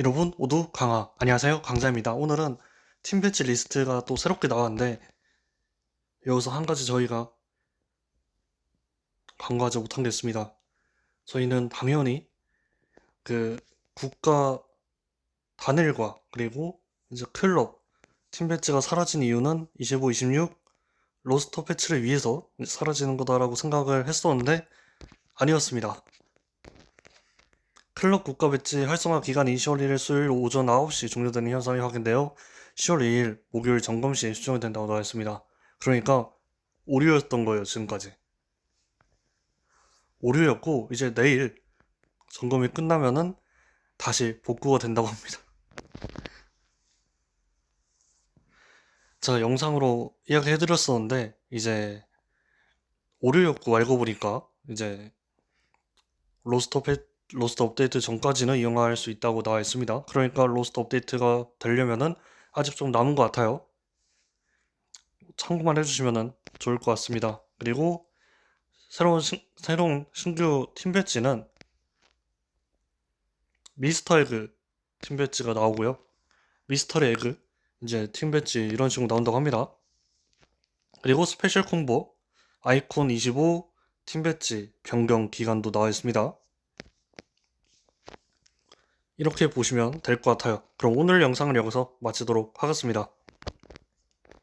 여러분 모두 강화. 안녕하세요. 강자입니다. 오늘은 팀 배치 리스트가 또 새롭게 나왔는데 여기서 한 가지 저희가 간과하지 못한 게 있습니다. 저희는 당연히 그 국가 단일과 그리고 이제 클럽 팀 배치가 사라진 이유는 25, 26 로스터 패치를 위해서 사라지는 거다라고 생각을 했었는데 아니었습니다 클럽 국가 배치 활성화 기간이 10월 1일 수요일 오전 9시 종료되는 현상이 확인되어 10월 2일 목요일 점검 시에 수정이 된다고 나와 있습니다. 그러니까 오류였던 거예요, 지금까지. 오류였고 이제 내일 점검이 끝나면은 다시 복구가 된다고 합니다. 제가 영상으로 이야기해드렸었는데 이제 오류였고 알고 보니까 이제 로스터 패 로스트 업데이트 전까지는 이용할 수 있다고 나와 있습니다. 그러니까 로스트 업데이트가 되려면은 아직 좀 남은 것 같아요. 참고만 해주시면 좋을 것 같습니다. 그리고 새로운 신, 새로운 신규 팀 배지는 미스터 에그 팀 배지가 나오고요. 미스터 에그 이제 팀 배지 이런 식으로 나온다고 합니다. 그리고 스페셜 콤보 아이콘 25 팀 배지 변경 기간도 나와 있습니다. 이렇게 보시면 될 것 같아요. 그럼 오늘 영상을 여기서 마치도록 하겠습니다.